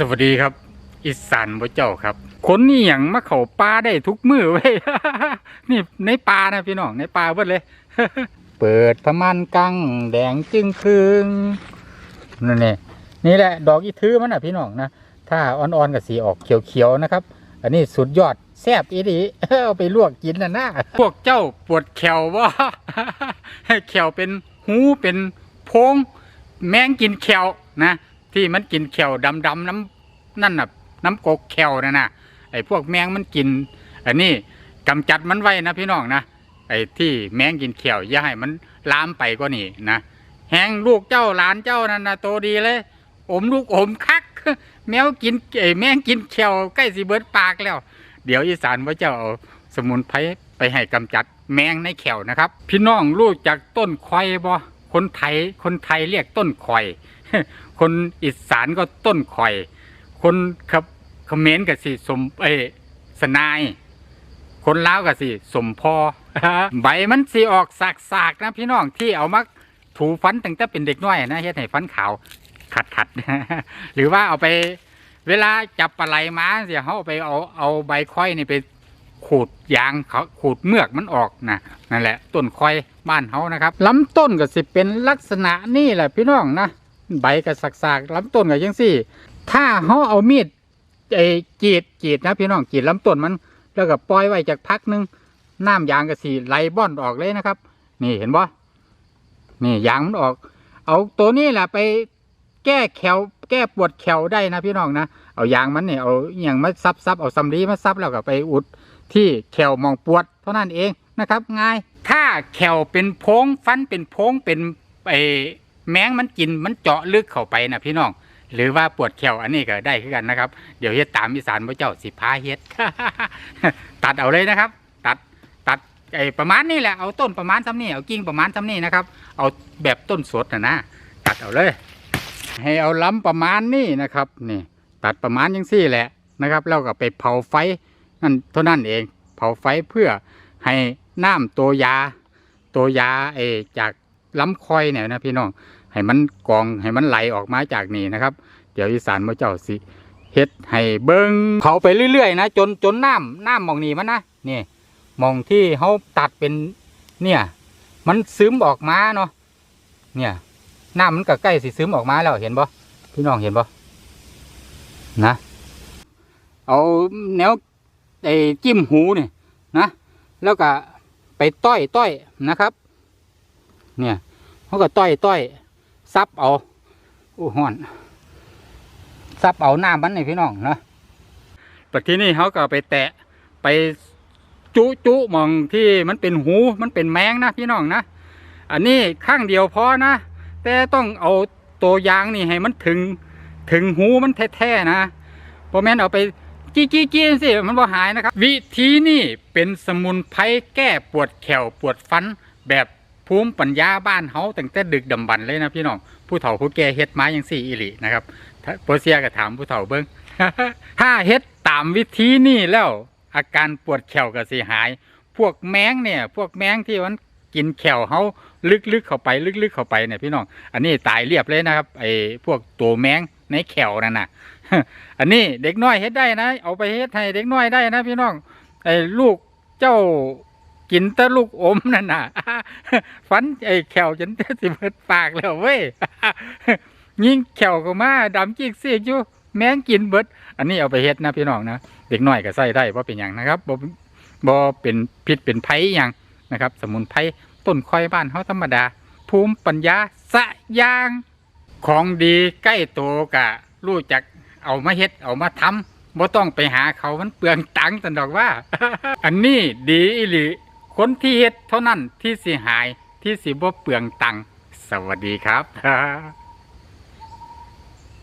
สวัสดีครับอีสานบ่เจ้าครับ คนนี่อย่างมาเขาป่าได้ทุกมือเว้ย นี่ในป่านะพี่น้องในป่าเบิดเลย เปิดพะมันกังแดงจึงครึงนั่นนี่นี่แหละ ดอกอีทือมันนะพี่น้องนะถ้าอ่อนๆกับสีออกเขียวๆนะครับ อันนี้สุดยอดแซ่บอีดีเอาไปลวกกินนะนะพวกเจ้าปวดแขวว่าให้แขวเป็นหูเป็นโพงแมงกินแขวนะ ที่มันกินแขวดำๆน้ำนั่นน่ะ น้ำกกแขวนะนะไอ้พวกแมงมันกินอันนี้กำจัดมันไว้นะพี่น้องนะไอ้ที่แมงกินแขวอย่าให้มันลามไปก็นี่นะแหงลูกเจ้าหลานเจ้านั่นนะโตดีเลย อมลูกอมคัก แมวกินไอ้แมงกินแขวใกล้สิเบิดปากแล้ว เดี๋ยวอีสานว่าเจ้าเอาสมุนไพรไปให้กำจัดแมงในแขวนะครับ พี่น้องรู้จักต้นควายบ่คนไทยคนไทยเรียกต้นควาย คนอีสานก็ต้นข่อย คนครับเขมรกับสิสมเอสนาย คนลาวกับสิสมพอใบมันสีออกสากๆนะพี่น้องที่เอามาถูฟันตั้งแต่เป็นเด็กน้อยนะเฮ็ดให้ฟันขาวขัดขัดๆหรือว่าเอาไป เวลาจับปลาไหลมาเสียเขาเอาไปเอาเอาใบค่อยนี่ไปขูดยางเขาขูดเมือกมันออกนะนั่นแหละต้นค่อยบ้านเขานะครับลำต้นก็สิเป็นลักษณะนี่แหละพี่น้องนะ ใบกับสากๆลำต้นกับยังสี่ ถ้าเขาเอามีดไอ้กรีดกรีดนะพี่น้องกรีดลำต้นมัน แล้วก็ปล่อยไว้จากพักหนึงน้ำยางก็สีไหลบ้อนออกเลยนะครับ นี่เห็นบ่นี่ยางมันออก เอาตัวนี้แหละไปแก้แขวแก้ปวดแขวได้นะพี่น้องนะเอายางมันเนี่ยเอาอย่างมาซับซับเอาสำลีมาซับแล้วก็ไปอุดที่แขวมองปวด เท่านั้นเองนะครับ ง่าย ถ้าแขวเป็นโพงฟันเป็นโพงเป็นไอ แมงมันกินมันเจาะลึกเข้าไปนะพี่น้อง หรือว่าปวดแขวอันนี้ก็ได้คือกันนะครับ เดี๋ยวเฮ็ดตามอีสานพระเจ้าสิพาเฮ็ด ตัดเอาเลยนะครับ ตัดตัดไอ้ประมาณนี้แหละเอาต้นประมาณซ้ำนี่เอากิ่งประมาณซ้ำนี่นะครับ เอาแบบต้นสดนะนะตัดเอาเลย ให้เอาล้ำประมาณนี้นะครับนี่ตัดประมาณยังซี่แหละนะครับแล้วก็ไปเผาไฟนั่นเท่านั้นเองเผาไฟเพื่อให้น้ำตัวยา ตัวยาเออจาก ลำคอยเนี่ยนะพี่น้องให้มันกองให้มันไหลออกมาจากนี่นะครับ เดี๋ยวอีสานมาเจ้าสิเฮ็ดให้เบิงเผาไปเรื่อยๆนะจนจนน้ำน้ำมองนี่มันนะนี่มองที่เขาตัดเป็นเนี่ยมันซึมออกมาเนาะเนี่ยน้ำมันก็ใกล้สิซึมออกมาแล้วเห็นบ่พี่น้องเห็นบ่นะเอาแนวไอ้จิ้มหูเนี่ยนะ แล้วก็ไปต้อยต้อยนะครับ เนี่ย เขาก็ต้อยต้อยซับเอาโอ้หอนซับเอาหน้ามันนี่พี่น้องนะปัจที่นี่เขาก็ไปแตะไปจุจุมองที่มันเป็นหูมันเป็นแมงนะพี่น้องนะอันนี้ข้างเดียวพอนะ แต่ต้องเอาตัวยางนี่ให้มันถึงถึงหูมันแท้ๆนะเพราะแม่นเอาไปจี้จี้จี้สิมันบ่หายนะครับ วิธีนี่เป็นสมุนไพรแก้ปวดแขวปวดฟันแบบ ภูมิปัญญาบ้านเฮาตั้งแต่ดึกดำบรรพ์เลยนะพี่น้องผู้เฒ่าผู้แก่เฮ็ดไมาอย่างสี่อีหลีนะครับโปรเซียก็ถามผู้เฒ่าเบิ้งถ้าเฮ็ดตามวิธีนี่แล้วอาการปวดแขวก็สิหาย พวกแมงเนี่ย พวกแมงที่มันกินแขวเฮาลึกๆเข้าไปลึกๆเข้าไปเนี่ยพี่น้องอันนี้ตายเรียบเลยนะครับไอ้พวกตัวแมงในแขวนั่นน่ะ อันนี้เด็กน้อยเฮ็ดได้นะ เอาไปเฮ็ดให้เด็กน้อยได้นะพี่น้องไอ้ลูกเจ้า กินต่ลูกอมนั่นน่ะฟันไอ้แขวจนสิเบิดปากแล้วเว้ยยิงแขวก็มาดำจิกเสียอยู่แม่งกินเบิด อันนี้เอาไปเฮ็ดนะพี่น้องนะเด็กน้อยก็ใส่ได้เพราะเป็นอย่างนะครับบ่บ่เป็นพิษเป็นภัยอย่างนะครับ สมุนไพรต้นคอยบ้านเฮาธรรมดา ภูมิปัญญาสะยาง ของดีใกล้ตัวกะรู้จักเอามาเฮ็ดเอามาทำบ่ต้องไปหาเขามันเปลืองตังค์ตันดอกว่า อันนี้ดีอีหลี คนที่เฮ็ดเท่านั้นที่สิหายที่สิบ่เปลืองตังค์สวัสดีครับ